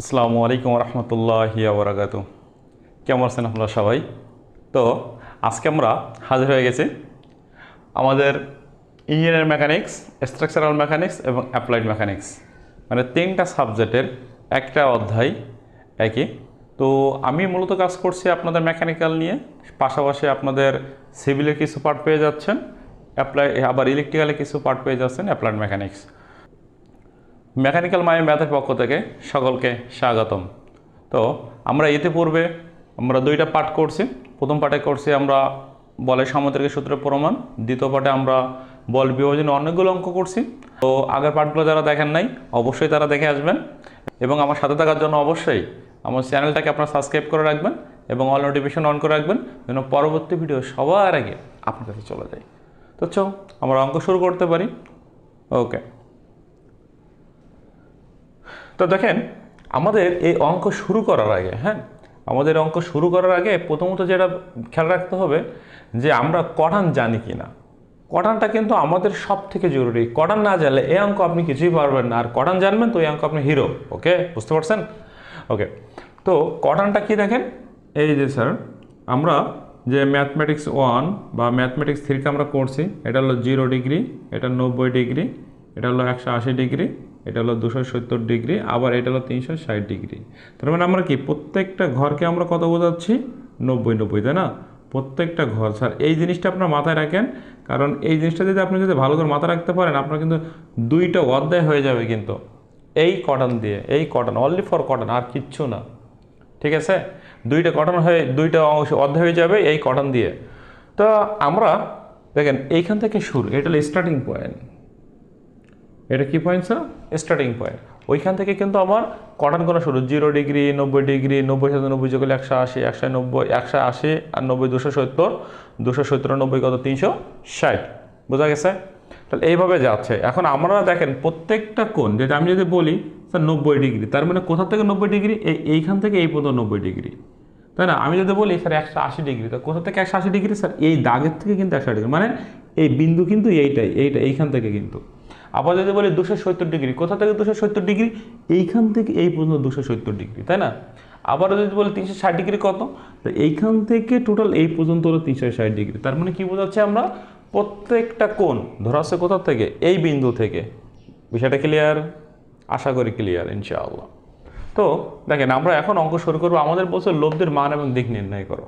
আসসালামু আলাইকুম রহমতুল্লাহ বরাকাতু কেমন আছেন আপনারা সবাই? তো, আজকে আমরা হাজির হয়ে গেছি আমাদের ইঞ্জিনিয়ার মেকানিক্স স্ট্রাকচারাল মেকানিক্স এবং অ্যাপ্লাইড মেকানিক্স মানে তিনটা সাবজেক্টের একটা অধ্যায়, একই। তো আমি মূলত কাজ করছি আপনাদের মেকানিক্যাল নিয়ে। পাশাপাশি আপনাদের সিভিলের কিছু পার্ট পেয়ে যাচ্ছেন অ্যাপ্লাই আবার ইলেকট্রিক্যালে কিছু পার্ট পেয়ে যাচ্ছেন অ্যাপ্লাইড মেকানিক্স মেকানিক্যাল মায়ের ম্যাথের পক্ষ থেকে সকলকে স্বাগতম। তো আমরা এতে পূর্বে আমরা দুইটা পাঠ করছি। প্রথম পাঠে করছি আমরা বলের সামুদ্রিক সূত্রের প্রমাণ। দ্বিতীয় পাঠে আমরা বল বিভাজনে অনেকগুলো অঙ্ক করছি। তো আগের পাঠগুলো যারা দেখেন নাই, অবশ্যই তারা দেখে আসবেন। এবং আমার সাথে থাকার জন্য অবশ্যই আমার চ্যানেলটাকে আপনারা সাবস্ক্রাইব করে রাখবেন এবং অল নোটিফিকেশন অন করে রাখবেন যেন পরবর্তী ভিডিও সবার আগে আপনার কাছে চলে যায়। তো চো আমরা অঙ্ক শুরু করতে পারি। ওকে। তো দেখেন, আমাদের এই অঙ্ক শুরু করার আগে হ্যাঁ আমাদের অঙ্ক শুরু করার আগে প্রথমত যেটা খেয়াল রাখতে হবে যে আমরা কটান জানি কি না কটানটা কিন্তু আমাদের সব থেকে জরুরি। কটান না জানলে এই অঙ্ক আপনি কিছুই পারবেন না। আর কটান জানবেন তো এই অঙ্ক আপনি হিরো, ওকে? বুঝতে পারছেন? ওকে, তো কটানটা কি দেখেন? এই যে স্যার, আমরা যে ম্যাথমেটিক্স ওয়ান বা ম্যাথমেটিক্স থ্রিকে আমরা করছি, এটা হলো জিরো ডিগ্রি, এটা নব্বই ডিগ্রি, এটা হলো একশো আশি ডিগ্রি এটা হলো দুশো সত্তর ডিগ্রি, আবার এটা হলো তিনশো ষাট ডিগ্রি। তার মানে আমরা কি, প্রত্যেকটা ঘরকে আমরা কত বোঝাচ্ছি? নব্বই নব্বই, তাই না? প্রত্যেকটা ঘর। স্যার, এই জিনিসটা আপনার মাথায় রাখেন, কারণ এই জিনিসটা যদি আপনি যদি ভালো করে মাথায় রাখতে পারেন, আপনার কিন্তু দুইটা অধ্যায় হয়ে যাবে কিন্তু। এই কটন দিয়ে, এই কটন অনলি ফর কটন আর কিচ্ছু না। ঠিক আছে? দুইটা কটন হয়ে, দুইটা অংশ অধ্যায় হয়ে যাবে এই কটন দিয়ে। তো আমরা, দেখেন, এইখান থেকে শুরু, এটা হলো স্টার্টিং পয়েন্ট এটা কি পয়েন্ট স্যার স্টার্টিং পয়েন্ট ওইখান থেকে কিন্তু আমার কটন করা শুরু জিরো ডিগ্রি নব্বই ডিগ্রি নব্বই সাতানব্বই যোগ করলে একশো আশি, একশো নব্বই, একশো আশি আর নব্বই দুশো সত্তর দুশো সত্তর নব্বই কত? তিনশো ষাট। বোঝা গেছে? তাহলে এইভাবে যাচ্ছে। এখন আমরা দেখেন, প্রত্যেকটা কোণ, যেটা আমি যদি বলি স্যার নব্বই ডিগ্রি তার মানে কোথা থেকে নব্বই ডিগ্রি এই, এইখান থেকে এই পর্যন্ত নব্বই ডিগ্রি তাই না? আমি যদি বলি স্যার একশো আশি ডিগ্রি তো কোথা থেকে একশো আশি ডিগ্রি স্যার এই দাগের থেকে কিন্তু একশো ডিগ্রি মানে এই বিন্দু কিন্তু এইটাই, এইটা এইখান থেকে কিন্তু। আবার যদি বলি দুশো সত্তর ডিগ্রি, কোথা থেকে দুশো সত্তর ডিগ্রি? এইখান থেকে এই পর্যন্ত দুশো সত্তর ডিগ্রি, তাই না? আবার যদি বলি তিনশো ষাট ডিগ্রি কত? তো এইখান থেকে টোটাল এই পর্যন্ত হলো তিনশো ষাট ডিগ্রি। তার মানে কি বোঝাচ্ছে আমরা? প্রত্যেকটা কোণ, ধরা আছে কোথা থেকে? এই বিন্দু থেকে। বিষয়টা ক্লিয়ার আশা করি ক্লিয়ার ইনশাআল্লাহ। তো দেখেন, আমরা এখন অঙ্ক শুরু করব। আমাদের বলছে লব্ধের মান এবং দিক নির্ণয় করো।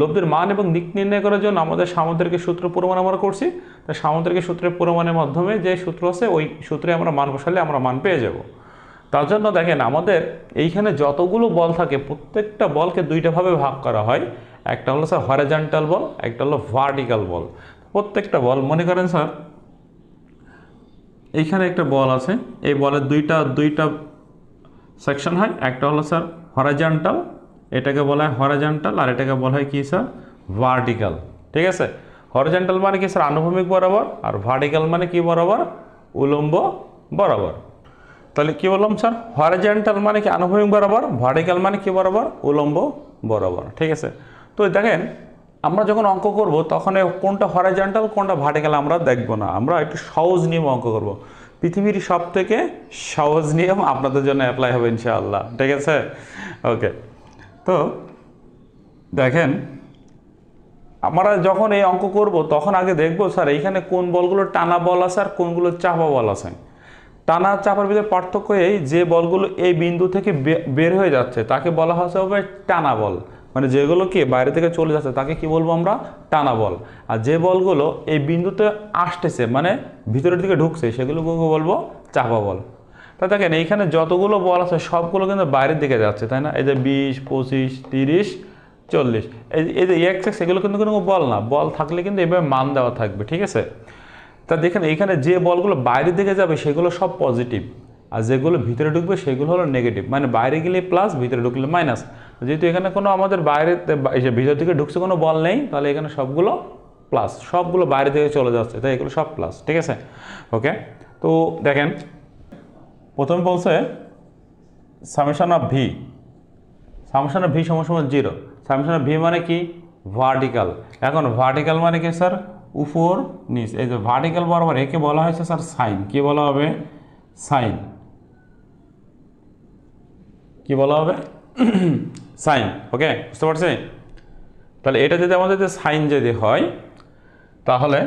লব্ধের মান এবং দিক নির্ণয় করার জন্য আমাদের সামুদ্রিক সূত্র প্রমাণ আমরা করছি। তো সামুদ্রিক সূত্রের প্রমাণের মাধ্যমে যে সূত্র আছে, ওই সূত্রে আমরা মান বসালে আমরা মান পেয়ে যাব। তার জন্য দেখেন, আমাদের এইখানে যতগুলো বল থাকে, প্রত্যেকটা বলকে দুইটাভাবে ভাগ করা হয়। একটা হলো স্যার হরাজান্টাল বল, একটা হলো ভার্টিক্যাল বল। প্রত্যেকটা বল, মনে করেন স্যার, এইখানে একটা বল আছে, এই বলের দুইটা দুইটা সেকশন হয়। একটা হলো স্যার হরাজান্টাল এটাকে বলা হয় হরাজান্টাল আর এটাকে বলা হয় কি স্যার ভার্টিক্যাল ঠিক আছে? হরাজান্টাল মানে কি স্যার আনুভূমিক বরাবর আর ভার্টিক্যাল মানে কি বরাবর? উলম্ব বরাবর। তাহলে কি বললাম স্যার হরাজান্টাল মানে কি, আনুভূমিক বরাবর? ভার্টিক্যাল মানে কি বরাবর? উলম্ব বরাবর। ঠিক আছে? তো দেখেন, আমরা যখন অঙ্ক করব, তখন কোনটা হরাজান্টাল কোনটা ভার্টিক্যাল আমরা দেখব না। আমরা একটু সহজ নিয়ম অঙ্ক করব। পৃথিবীর সব থেকে সহজ নিয়ম আপনাদের জন্য অ্যাপ্লাই হবে ইনশাআল্লাহ। ঠিক আছে? ওকে তো দেখেন, আমরা যখন এই অঙ্ক করব, তখন আগে দেখব, স্যার, এইখানে কোন বলগুলো টানা বল আছে আর কোনগুলো চাপা বল আছে। টানা চাপার ভিতরে পার্থক্য এই, যে বলগুলো এই বিন্দু থেকে বের হয়ে যাচ্ছে, তাকে বলা হচ্ছে হবে টানা বল। মানে যেগুলো কি বাইরে থেকে চলে যাচ্ছে, তাকে কি বলব আমরা? টানা বল। আর যে বলগুলো এই বিন্দুতে আসতেছে মানে ভিতরের দিকে ঢুকছে, সেগুলোকে বলব? চাপা বল। তা দেখেন, এইখানে যতগুলো বল আছে, সবগুলো কিন্তু বাইরের দিকে যাচ্ছে, তাই না? এই যে বিশ, পঁচিশ, তিরিশ, চল্লিশ, এই যে এক্স এগুলো কিন্তু কোনো বল না। বল থাকলে কিন্তু এভাবে মান দেওয়া থাকবে, ঠিক আছে? তা দেখেন, এইখানে যে বলগুলো বাইরের দিকে যাবে, সেগুলো সব পজিটিভ আর যেগুলো ভিতরে ঢুকবে, সেগুলো হলো নেগেটিভ মানে বাইরে গেলে প্লাস ভিতরে ঢুকলে মাইনাস যেহেতু এখানে কোনো আমাদের বাইরে ভিতর থেকে ঢুকছে কোনো বল নেই, তাহলে এখানে সবগুলো প্লাস সবগুলো বাইরে থেকে চলে যাচ্ছে, তাই এগুলো সব প্লাস ঠিক আছে? ওকে তো দেখেন প্রথমে বলছে summation of V. Summation of V সমান জিরো সামেশন অফ ভি মানে কি? ভার্টিক্যাল এখন ভার্টিক্যাল মানে কি স্যার? উপর, নিচ। এই যে ভার্টিক্যাল বরাবর একে বলা হয়েছে স্যার সাইন। কি বলা হবে? সাইন। কি বলা হবে? সাইন। ওকে? বুঝতে পারছি তাহলে এটা যদি আমাদের সাইন যদি হয়, তাহলে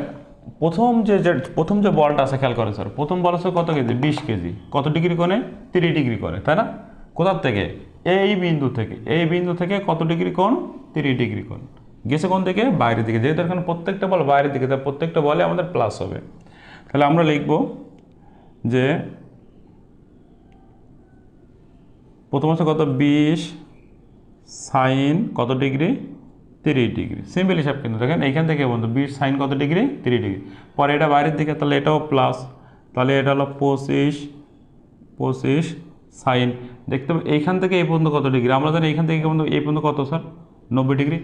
প্রথম যে প্রথম যে বলটা আছে, খেয়াল করে স্যার, প্রথম বল আছে কত কেজি? বিশ কেজি। কত ডিগ্রি কোণে? তিরিশ ডিগ্রি কোণে, তাই না? কোথার থেকে? এই বিন্দু থেকে। এই বিন্দু থেকে কত ডিগ্রি কোণ? তিরিশ ডিগ্রি কোণ। গেছে কোন থেকে বাইরের দিকে। যেহেতু এখানে প্রত্যেকটা বল বাইরের দিকে তাই প্রত্যেকটা বলে আমাদের প্লাস হবে। তাহলে আমরা লিখব যে, প্রথম হচ্ছে কত? বিশ সাইন কত ডিগ্রি? তিরিশ ডিগ্রি। সিম্পল হিসাব কিন্তু দেখেন, এইখান থেকে বন্ধু বিশ সাইন কত ডিগ্রি? তিরিশ ডিগ্রি। পরে এটা বাইরের দিকে, তাহলে এটাও প্লাস তাহলে এটা হলো পঁচিশ পঁচিশ সাইন। দেখতে পাবে এইখান থেকে এই পর্যন্ত কত ডিগ্রি? আমরা জানি এইখান থেকে পর্যন্ত এই পর্যন্ত কত, স্যার? নব্বই ডিগ্রি।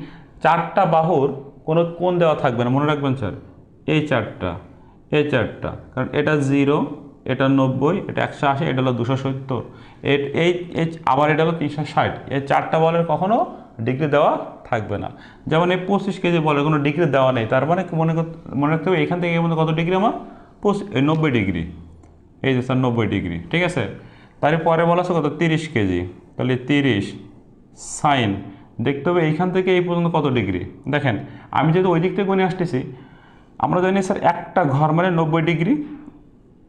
চারটা বাহুর কোনো কোণ দেওয়া থাকবে না। মনে রাখবেন, স্যার, এই চারটা এই চারটা। কারণ এটা জিরো, এটা নব্বই, এটা একশো আশি, এটা হলো দুশো সত্তর। এই, আবার এটা হলো তিনশো ষাট। এই চারটা বলের কখনো ডিগ্রি দেওয়া থাকবে না। যেমন এই পঁচিশ কেজি বলে কোনো ডিগ্রি দেওয়া নেই, তার মানে মনে মনে রাখতে হবে এখান থেকে পর্যন্ত কত ডিগ্রি আমার? পঁচিশ নব্বই ডিগ্রি। এই যে স্যার নব্বই ডিগ্রি, ঠিক আছে? তারপরে বলা আছে কত? তিরিশ কেজি। তাহলে তিরিশ, সাইন, দেখতে হবে এইখান থেকে এই পর্যন্ত কত ডিগ্রি। দেখেন, আমি যেহেতু ওই দিক থেকে গুনে আসতেছি, আমরা জানি স্যার একটা ঘর মানে নব্বই ডিগ্রি,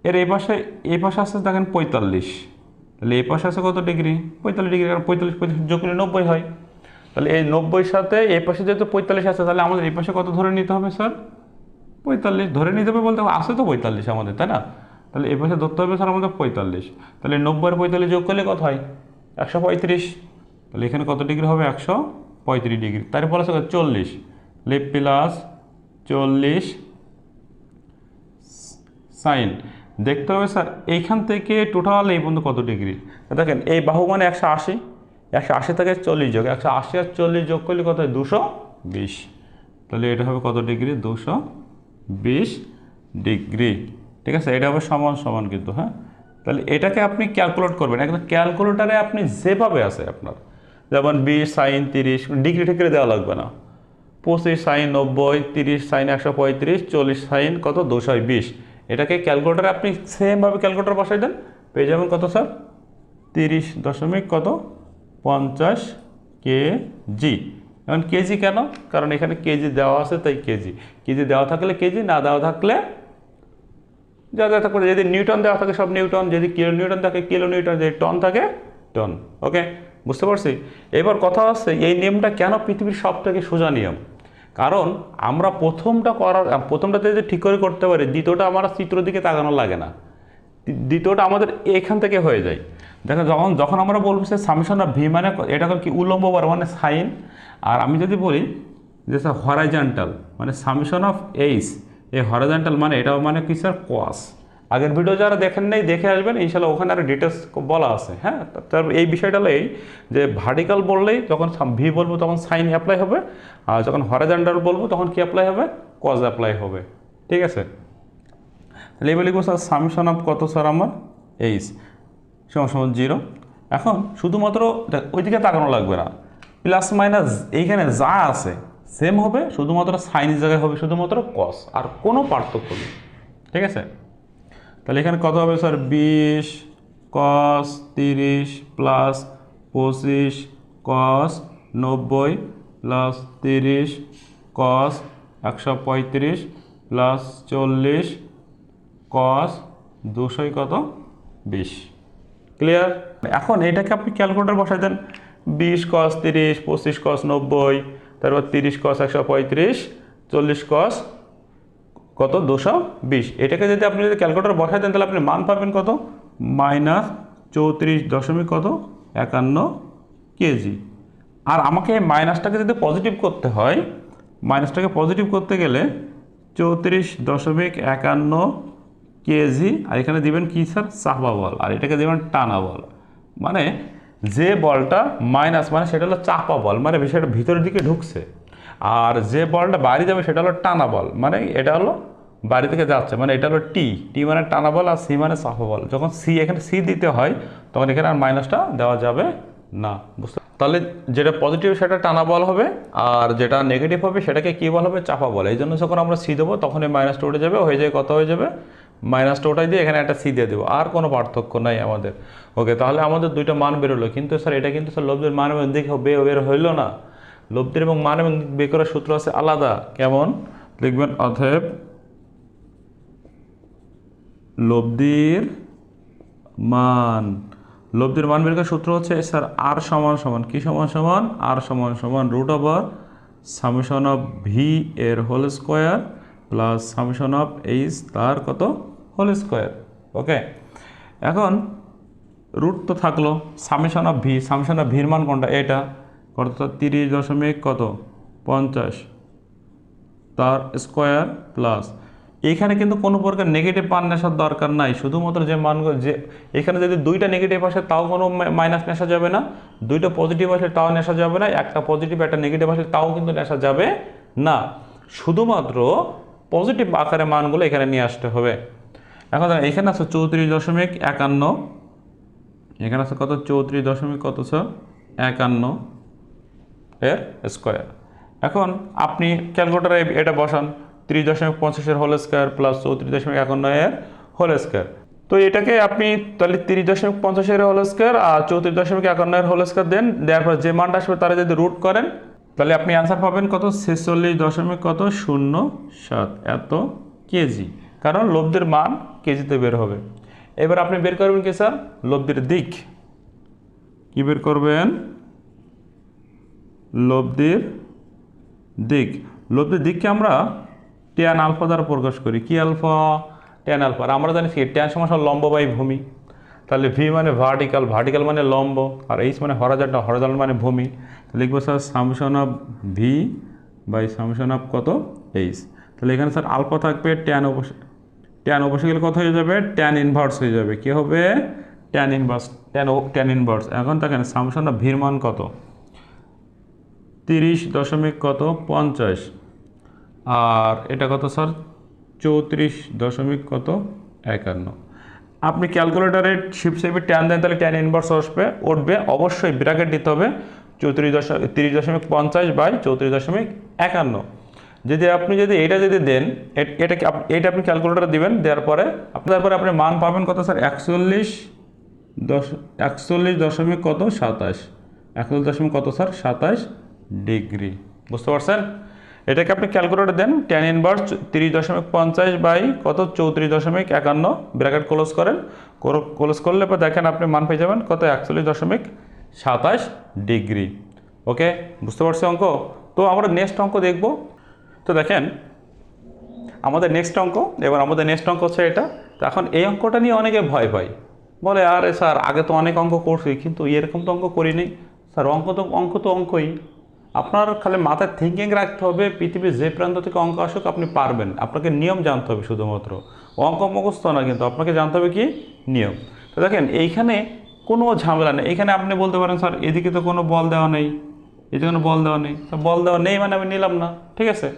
এর এই পাশে এই পাশে আছে দেখেন পঁয়তাল্লিশ। তাহলে এই পাশে আছে কত ডিগ্রি? পঁয়তাল্লিশ ডিগ্রি, কারণ পঁয়তাল্লিশ পঁয়তাল্লিশ যোগ করলে নব্বই হয়। তাহলে এই নব্বই সাথে এই পাশে যেহেতু পঁয়তাল্লিশ আছে, তাহলে আমাদের এই পাশে কত ধরে নিতে হবে স্যার? পঁয়তাল্লিশ, ধরে নিতে হবে বলতে আছে তো পঁয়তাল্লিশ আমাদের, তাই না? তাহলে এই পাশে ধরতে হবে স্যার আমাদের পঁয়তাল্লিশ। তাহলে নব্বই আর পঁয়তাল্লিশ যোগ করলে কত হয়? একশো পঁয়ত্রিশ। তাহলে এখানে কত ডিগ্রি হবে? একশো পঁয়ত্রিশ ডিগ্রি। তারপর আছে চল্লিশ। লেপ প্লাস চল্লিশ সাইন। দেখতে হবে স্যার, এইখান থেকে টোটাল এই পর্যন্ত কত ডিগ্রি? দেখেন, এই বাহু মানে একশো আশি। একশো আশি থেকে চল্লিশ যোগ, একশো আশি আর চল্লিশ যোগ করলে কত দুশো বিশ। তাহলে এটা হবে কত ডিগ্রি? দুশো বিশ ডিগ্রি। ঠিক আছে? এটা হবে সমান সমান কিন্তু হ্যাঁ? তাহলে এটাকে আপনি ক্যালকুলেট করবেন। একদম ক্যালকুলেটারে আপনি যেভাবে আছে আপনার, যেমন বিশ, সাইন, তিরিশ, ডিগ্রি ঠিকরে দেওয়া লাগবে না। পঁচিশ, সাইন, নব্বই, তিরিশ, সাইন, একশো পঁয়ত্রিশ, চল্লিশ, সাইন, কত? দুশো বিশ। এটাকে ক্যালকুলেটারে আপনি সেমভাবে ক্যালকুলেটার বসাই দেন। পেয়ে যাবেন কত, স্যার? তিরিশ দশমিক কত? পঞ্চাশ কেজি। এখন কেজি কেন? কারণ এখানে কেজি দেওয়া আছে, তাই কেজি। কেজি দেওয়া থাকলে কেজি, না দেওয়া থাকলে যা যা থাকবে। যদি নিউটন দেওয়া থাকে সব নিউটন, যদি কিলো নিউটন থাকে কিলো নিউটন, যদি টন থাকে টন। ওকে? বুঝতে পারছি? এবার কথা হচ্ছে, এই নিয়মটা কেন পৃথিবীর সব থেকে সোজা নিয়ম? কারণ আমরা প্রথমটা করার, প্রথমটাতে যদি ঠিক করে করতে পারি, দ্বিতীয়টা আমার চিত্র দিকে তাকানো লাগে না। দ্বিতীয়টা আমাদের এখান থেকে হয়ে যায়। দেখেন, যখন যখন আমরা বলব সে সামিশন অফ ভি মানে এটা কি উলম্ব বার মানে সাইন আর আমি যদি বলি যে স্যার হরাইজেন্টাল মানে সামিশন অফ এইস এই হরাইজেন্টাল মানে এটা মানে কি স্যার কস আগের ভিডিও যারা দেখেন নাই, দেখে আসবেন, ইনশাল্লাহ ওখানে আরও ডিটেলস বলা আছে হ্যাঁ? তার এই বিষয়টা এই যে ভার্টিক্যাল বললেই যখন ভি বলব তখন সাইন অ্যাপ্লাই হবে, আর যখন হরাইজেন্টাল বলব তখন কি অ্যাপ্লাই হবে? কজ অ্যাপ্লাই হবে। ঠিক আছে? তাহলে এবার লিখব স্যার সামশন অফ কত, স্যার, আমার? এইচ সমান জিরো। এখন শুধুমাত্র ওইদিকে তাকানো লাগবে না। প্লাস, মাইনাস, এইখানে যা আছে সেম হবে, শুধুমাত্র সাইনের জায়গায় হবে শুধুমাত্র কস আর কোনো পার্থক্য নেই। ঠিক আছে? তাহলে এখানে কত হবে, স্যার? বিশ কস তিরিশ প্লাস পঁচিশ কস নব্বই প্লাস তিরিশ কস একশো পঁয়ত্রিশ প্লাস চল্লিশ কস দুশোই কত? বিশ। ক্লিয়ার এখন এটাকে আপনি ক্যালকুলেটার বসাই দেন। বিশ কস তিরিশ, পঁচিশ কস নব্বই, তারপর তিরিশ কস একশো পঁয়ত্রিশ, চল্লিশ কস কত? দুশো বিশ। এটাকে যদি আপনি যদি ক্যালকুলেটার বসাই দেন, তাহলে আপনি মান পাবেন কত? মাইনাস চৌত্রিশ দশমিক কত? একান্ন কেজি। আর আমাকে মাইনাসটাকে যদি পজিটিভ করতে হয়, মাইনাসটাকে পজিটিভ করতে গেলে চৌত্রিশ দশমিক একান্ন কেজি, আর এখানে দিবেন কি স্যার? চাপা বল। আর এটাকে দিবেন টানা বল। মানে যে বলটা মাইনাস মানে সেটা হলো চাপা বল। মানে বিষয়টা ভিতরের দিকে ঢুকছে। আর যে বলটা বাইরে যাবে, সেটা হলো টানা বল। মানে এটা হলো বাড়ি থেকে যাচ্ছে। মানে এটা হলো টি টি মানে টানা বল আর সি মানে চাপা বল। যখন সি এখানে সি দিতে হয়, তখন এখানে আর মাইনাসটা দেওয়া যাবে না। বুঝতে তাহলে যেটা পজিটিভ সেটা টানা বল হবে। আর যেটা নেগেটিভ হবে, সেটাকে কী বল হবে? চাপা বল। এই জন্য যখন আমরা সি দেবো তখন এই মাইনাসটা উঠে যাবে। হয়ে যায় কত? হয়ে যাবে মাইনাসটা ওটাই দিয়ে এখানে একটা সি দিয়ে দেবো। আর কোনো পার্থক্য নাই আমাদের। ওকে তাহলে আমাদের দুইটা মান বেরোলো। কিন্তু স্যার এটা কিন্তু স্যার লব্ধের মান এবং দিক বের হইল না। লব্ধের এবং মান এবং বের করার সূত্র আছে আলাদা। কেমন? লিখবেন অথব লব্ধির মান। লব্ধির মান বের করার সূত্র হচ্ছে স্যার আর সমান সমান। কি সমান সমান? আর সমান সমান root over summation of V এর whole square plus summation of H তার কত? হোল স্কোয়ার ওকে এখন রুট তো থাকল summation of V summation of ভির মান কোনটা? এটা, কত? তিরিশ দশমিক কত? পঞ্চাশ। তার স্কোয়ার প্লাস এখানে কিন্তু কোনো প্রকার নেগেটিভ মান নেশার দরকার নাই। শুধুমাত্র যে মানগুলো যে এখানে যদি দুইটা নেগেটিভ আসে, তাও কোনো মাইনাস নেশা যাবে না। দুইটা পজিটিভ আসলে তাও নেশা যাবে না। একটা পজিটিভ একটা নেগেটিভ আসলে তাও কিন্তু নেশা যাবে না। শুধুমাত্র পজিটিভ আকারে মানগুলো এখানে নিয়ে আসতে হবে। এখন এখানে আছে চৌত্রিশ দশমিক একান্ন। এখানে আছে কত? চৌত্রিশ দশমিক কত স্যার একান্ন এর স্কোয়ার এখন আপনি ক্যালকুলেটারে এটা বসান, ত্রিশ দশমিক পঞ্চাশের হোল স্কোয়ার প্লাস চৌত্রিশ দশমিক একান্ন এর হোল স্কোয়ার তো এটাকে আপনি তাহলে তিরিশ দশমিক পঞ্চাশের হোল স্কোয়ার আর চৌত্রিশ দশমিক একান্ন এর হোল স্কোয়ার দেন, দেওয়ার পর যে মানটা আসবে তারা যদি রুট করেন, তাহলে আপনি অ্যান্সার পাবেন কত? ছেচল্লিশ দশমিক কত? শূন্য সাত। এত কেজি। কারণ লব্ধির মান কেজিতে বের হবে। এবার আপনি বের করবেন কি স্যার? লব্ধির দিক। কি বের করবেন? লব্ধির দিক। লব্ধির দিককে আমরা ট্যান আলফা দ্বারা প্রকাশ করি। কি আলফা ট্যান আলফা আর আমরা জানি কি? ট্যান সমান লম্ব বাই ভূমি। তাহলে ভি মানে ভার্টিক্যাল ভার্টিক্যাল মানে লম্ব। আর এইচ মানে হরাজান্টাল হরাজান্টাল মানে ভূমি। তাহলে লিখব sir summation of V by summation of কত? এইচ তাহলে এখানে স্যার আলফা থাকবে ট্যান ট্যান অবশ্যই কত হয়ে যাবে? ট্যান ইনভার্স হয়ে যাবে। কি হবে? Tan inverse tan tan inverse এখন দেখেন সামশন অফ ভির মান কত? তিরিশ দশমিক কত? পঞ্চাশ। আর এটা কত, স্যার? চৌত্রিশ দশমিক কত? একান্ন। আপনি ক্যালকুলেটারে শিপ সেপে ট্যান দেন, তাহলে ট্যান ইনভার্স আসবে, উঠবে। অবশ্যই ব্র্যাকেট দিতে হবে। চৌত্রিশ দশমিক তিরিশ দশমিক পঞ্চাশ বাই চৌত্রিশ দশমিক একান্ন। যদি আপনি যদি এটা যদি দেন, এটা এটা আপনি ক্যালকুলেটারে দিবেন, দেওয়ার পরে আপনি, তারপরে আপনি মান পাবেন কত স্যার? একচল্লিশ দশ, একচল্লিশ দশমিক কত? সাতাশ। একচল্লিশ দশমিক কত স্যার? সাতাশ ডিগ্রি। বুঝতে পারছেন? এটাকে আপনি ক্যালকুলেটর দেন টেন ইনভার্স তিরিশ দশমিক পঞ্চাশ বাই কত? চৌত্রিশ দশমিক একান্ন ব্র্যাকেট ক্লোজ করেন। ক্লোজ করলে পর দেখেন আপনি মান পেয়ে যাবেন কত? একচল্লিশ দশমিক সাতাশ ডিগ্রি। ওকে? বুঝতে পারছি অঙ্ক? তো আমরা নেক্সট অঙ্ক দেখব। তো দেখেন, আমাদের নেক্সট অঙ্ক, এবার আমাদের নেক্সট অঙ্ক হচ্ছে এটা। তো এখন এই অঙ্কটা নিয়ে অনেকে ভয় পায়। বলে, আরে স্যার, আগে তো অনেক অঙ্ক করছি, কিন্তু এরকম তো অঙ্ক করিনি স্যার, অঙ্ক তো অঙ্ক তো অঙ্কই। আপনার খালি মাথায় থিঙ্কিং রাখতে হবে, পৃথিবীর যে প্রান্ত থেকে অঙ্ক আসুক, আপনি পারবেন। আপনাকে নিয়ম জানতে হবে শুধুমাত্র। অঙ্ক মুখস্থ না কিন্তু, আপনাকে জানতে হবে কি? নিয়ম। তো দেখেন, এইখানে কোনো ঝামেলা নেই। এখানে আপনি বলতে পারেন, স্যার, এদিকে তো কোনো বল দেওয়া নেই, এদিকে কোনো বল দেওয়া নেই। বল দেওয়া নেই মানে আমি নিলাম না, ঠিক আছে?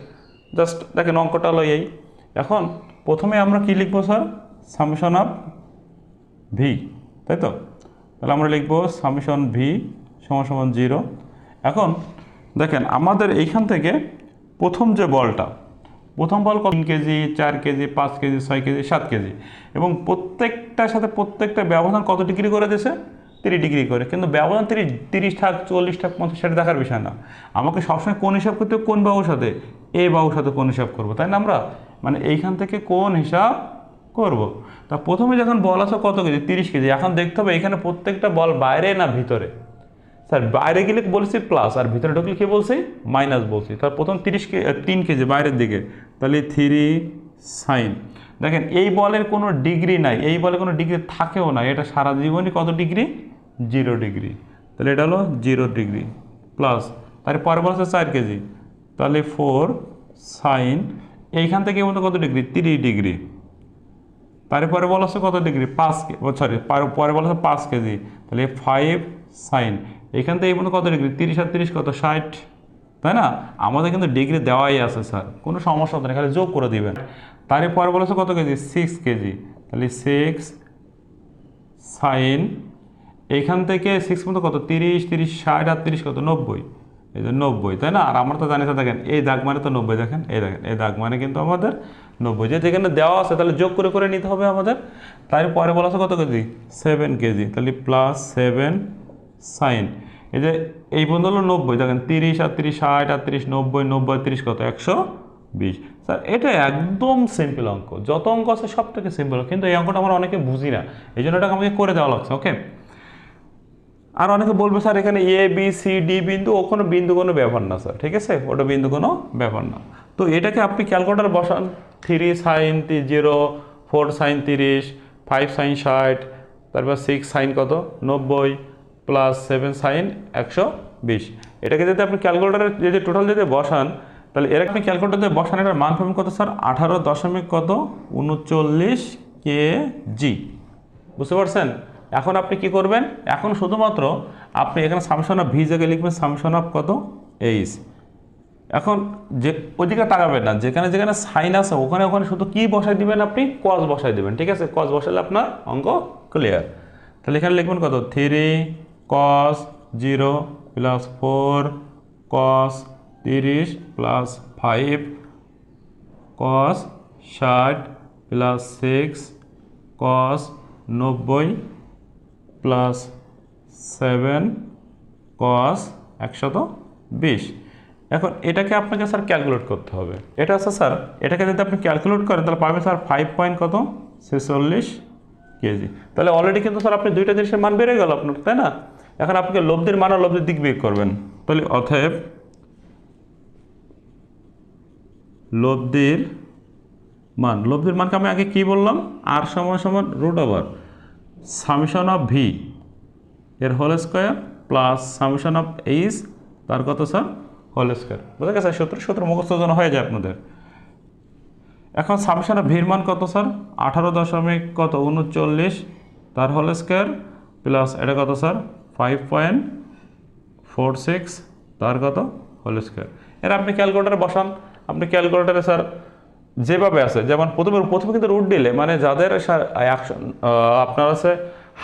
জাস্ট দেখেন অঙ্কটা হলো এই। এখন প্রথমে আমরা কি লিখব স্যার? সামশন অফ ভি তাই তো? তাহলে আমরা লিখব সামশন ভি সমান সমান জিরো। এখন দেখেন, আমাদের এইখান থেকে প্রথম যে বলটা, প্রথম বল তিন কেজি, চার কেজি, পাঁচ কেজি, ছয় কেজি, সাত কেজি। এবং প্রত্যেকটার সাথে প্রত্যেকটা ব্যবধান কত ডিগ্রি করে দিয়েছে? তিরিশ ডিগ্রি করে। কিন্তু ব্যবধান তিরিশ তিরিশ থাক, চল্লিশ থাক, পঞ্চাশ সেটা দেখার বিষয় না। আমাকে সবসময় কোন হিসাব করতে কোন বাহুর সাথে? এ বাহুর সাথে কোন হিসাব করব? তাই না আমরা? মানে এইখান থেকে কোন হিসাব করব? তা প্রথমে যখন বল আছে কত কেজি? তিরিশ কেজি। এখন দেখতে হবে এখানে প্রত্যেকটা বল বাইরে না ভিতরে? স্যার, বাইরে গেলে বলছি প্লাস আর ভিতরে ঢুকলে কি বলছি? মাইনাস বলছি। তার প্রথম তিরিশ কে তিন কেজি বাইরের দিকে। তাহলে থ্রি সাইন দেখেন, এই বলের কোনো ডিগ্রি নাই। এই বলে কোনো ডিগ্রি থাকেও না। এটা সারা জীবনই কত ডিগ্রি জিরো ডিগ্রি তাহলে এটা হলো জিরো ডিগ্রি প্লাস তার পরে বলছে চার কেজি। তাহলে ফোর সাইন এইখান থেকে মতো কত ডিগ্রি তিরিশ ডিগ্রি তারপরে বলা হচ্ছে কত ডিগ্রি পাঁচ সরি পরে বলা হচ্ছে পাঁচ কেজি। তাহলে ফাইভ সাইন এখান থেকে এই কত ডিগ্রি তিরিশ আর তিরিশ কত? ষাট। তাই না? আমাদের কিন্তু ডিগ্রি দেওয়াই আছে স্যার কোনো সমস্যা হতো না, খালি যোগ করে দিবেন। তারপরে বলা হচ্ছে কত কেজি? Six KG. তাহলে সিক্স সাইন এখান থেকে সিক্স মতো কত? তিরিশ তিরিশ, ষাট আর তিরিশ কত? নব্বই। এই যে নব্বই, তাই না? আর আমরা তো জানি দেখেন, এই দাগ মানে তো নব্বই, দেখেন, এই দেখেন, এই দাগ মানে কিন্তু আমাদের নব্বই। যেহেতু এখানে দেওয়া আছে, তাহলে যোগ করে করে নিতে হবে আমাদের। তারপরে বলা আছে কত কেজি? Seven KG. তাহলে প্লাস সেভেন সাইন এই যে এই পর্যন্ত হলো নব্বই, দেখেন, তিরিশ, আটত্রিশ, ষাট, আটত্রিশ, নব্বই নব্বই, তিরিশ কত? একশো বিশ। স্যার, এটা একদম সিম্পল অঙ্ক। যত অঙ্ক আছে সব থেকে সিম্পল কিন্তু এই অঙ্কটা আমরা অনেকে বুঝি না। এই জন্য এটাকে আমাকে করে দেওয়া লাগছে ওকে আর অনেকে বলবে, স্যার, এখানে এ বি সি ডি বিন্দু, ও কোনো বিন্দু কোনো ব্যাপার না, স্যার। ঠিক আছে? ওটা বিন্দু কোনো ব্যাপার না। তো এটাকে আপনি ক্যালকুলেটার বসান। Three sine zero, four sine তিরিশ, ফাইভ সাইন ষাট, তারপর সিক্স সাইন কত? নব্বই, প্লাস সেভেন সাইন একশো বিশ। এটাকে যদি আপনি ক্যালকুলেটারে যদি টোটাল যদি বসান, তাহলে এর আপনি ক্যালকুলেটারে বসান, এটার মান পাবেন কত, স্যার? আঠারো দশমিক কত? উনচল্লিশ কে জি বুঝতে পারছেন? এখন আপনি কি করবেন? এখন শুধুমাত্র আপনি এখানে সামসন অফ ভি জায়গায় লিখবেন সামসন অফ কত? এইচ এখন যে, ওইদিকে তাকাবেন না, যেখানে যেখানে সাইন আছে, ওখানে ওখানে শুধু কি বসাই দিবেন আপনি? কজ বসাই দিবেন, ঠিক আছে? কজ বসালে আপনার অঙ্ক ক্লিয়ার তাহলে এখানে লিখবেন কত? Three cos zero plus four cos তিরিশ প্লাস ফাইভ কস ষাট প্লাস সিক্স কস নব্বই প্লাস সেভেন কস একশত বিশ। এখন এটাকে আপনাকে স্যার ক্যালকুলেট করতে হবে। এটা আছে স্যার, এটাকে যদি আপনি ক্যালকুলেট করেন, তাহলে পাবেন স্যার ফাইভ পয়েন্ট কত? ছেচল্লিশ কেজি। তাহলে অলরেডি কিন্তু স্যার আপনি দুইটা জিনিসের মান বেড়ে গেল আপনার, তাই না? এখন আপনাকে লব্ধির মান আর লব্ধির দিক বিয়োগ করবেন। তাহলে অতএব লব্ধির মান, লব্ধির মানকে আমি আগে কি বললাম? আর সমান সমান root over summation of V, এর whole square plus summation of H, তার কত স্যার? Whole square. বুঝা গেছে? সত্তর সত্তর মুখস্থ যেন হয়ে যায় আপনাদের। এখন সামিশন অফ ভির মান কত স্যার? আঠারো দশমিক কত? উনচল্লিশ। তার হোল স্কোয়ার প্লাস এটা কত sir? Five point four six. তার কত? Whole square. এর আপনি ক্যালকুলেটারে বসান। আপনি ক্যালকুলেটারে স্যার যেভাবে আছে, যেমন প্রথমে প্রথমে কিন্তু রুট দিলে মানে যাদের আপনার আছে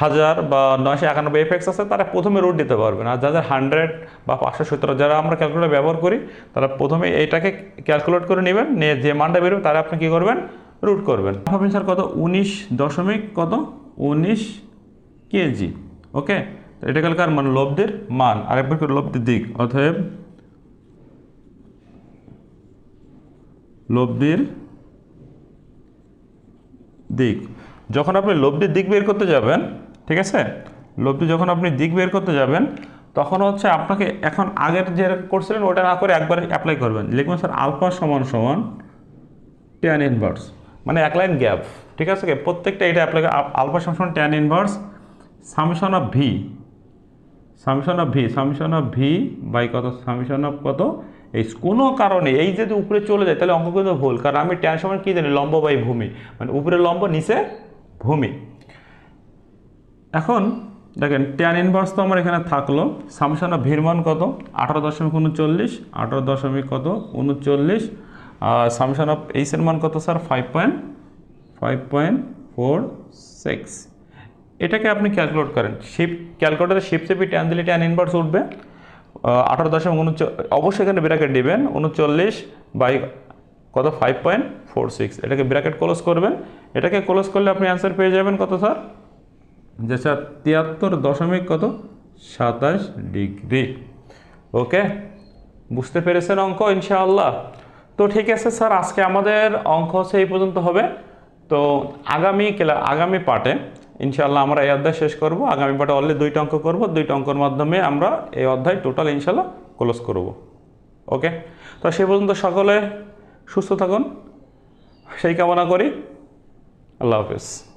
হাজার বা নয়শো একানব্বই এফেক্স আছে, তারা প্রথমে রুট দিতে পারবেন। আর যাদের হান্ড্রেড বা পাঁচশো সত্তর, যারা আমরা ক্যালকুলেটার ব্যবহার করি, তারা প্রথমে এইটাকে ক্যালকুলেট করে নেবেন, নিয়ে যে মানটা বেরোবে তারা আপনি কী করবেন? রুট করবেন। স্যার কত? উনিশ দশমিক কত? উনিশ কেজি। ওকে? এটা কালকার মান? লব্ধির মান। আরেকবার করে লব্ধির দিক। অতএব লব্ধির দিক। যখন আপনি লব্ধির দিক বের করতে যাবেন, ঠিক আছে? লব্ধি যখন আপনি দিক বের করতে যাবেন, তখন হচ্ছে আপনাকে এখন আগের যে করছিলেন ওটা না করে একবার অ্যাপ্লাই করবেন। লিখবেন, স্যার, আলফা সমান সমান ট্যান ইনভার্স মানে এক লাইন গ্যাপ, ঠিক আছে? প্রত্যেকটা এটা অ্যাপ্লাই আলফা সমান সমান tan inverse summation of V summation of V summation of V by কত? সামশন অফ কত? এই কোনো কারণে, এই যদি উপরে চলে যায়, তাহলে অঙ্ক কিন্তু ভুল। কারণ আমি ট্যান সমান কী জানি? লম্ব বাই ভূমি। মানে উপরে লম্ব, নিচে ভূমি। এখন দেখেন ট্যান ইনভার্স তো আমার এখানে থাকল। সামশন অফ ভির মান কত? আঠারো দশমিক উনচল্লিশ, আঠারো দশমিক কত? উনচল্লিশ। আর সামশন অফ এইসের মান কত sir five point five point four six এটাকে আপনি ক্যালকুলেট করেন। শিপ ক্যালকুলেটারে শিপ চেপে ট্যান দিলে ট্যান ইনভার্স উঠবে। আঠারো দশমিক উনচ অবশ্যই এখানে ব্র্যাকেট দিবেন, উনচল্লিশ বাই কত? ফাইভ পয়েন্ট ফোর সিক্স এটাকে ব্র্যাকেট ক্লোজ করবেন। এটাকে ক্লোজ করলে আপনি অ্যান্সার পেয়ে যাবেন কত স্যার যে স্যার তিয়াত্তর দশমিক কত? সাতাশ ডিগ্রি। ওকে? বুঝতে পেরেছেন অঙ্ক? ইনশাআল্লাহ। তো ঠিক আছে স্যার আজকে আমাদের অঙ্ক হচ্ছে এই পর্যন্ত হবে। তো আগামী ক্লা আগামী পার্টে ইনশাআল্লাহ আমরা এই অধ্যায় শেষ করব। আগামী পার্টে অলরেডি দুইটা অঙ্ক করব। দুইটা অঙ্কর মাধ্যমে আমরা এই অধ্যায় টোটাল ইনশাল্লাহ ক্লোজ করব। ওকে তো সে পর্যন্ত সকলে সুস্থ থাকুন। সেই কামনা করি। আল্লাহ হাফেজ।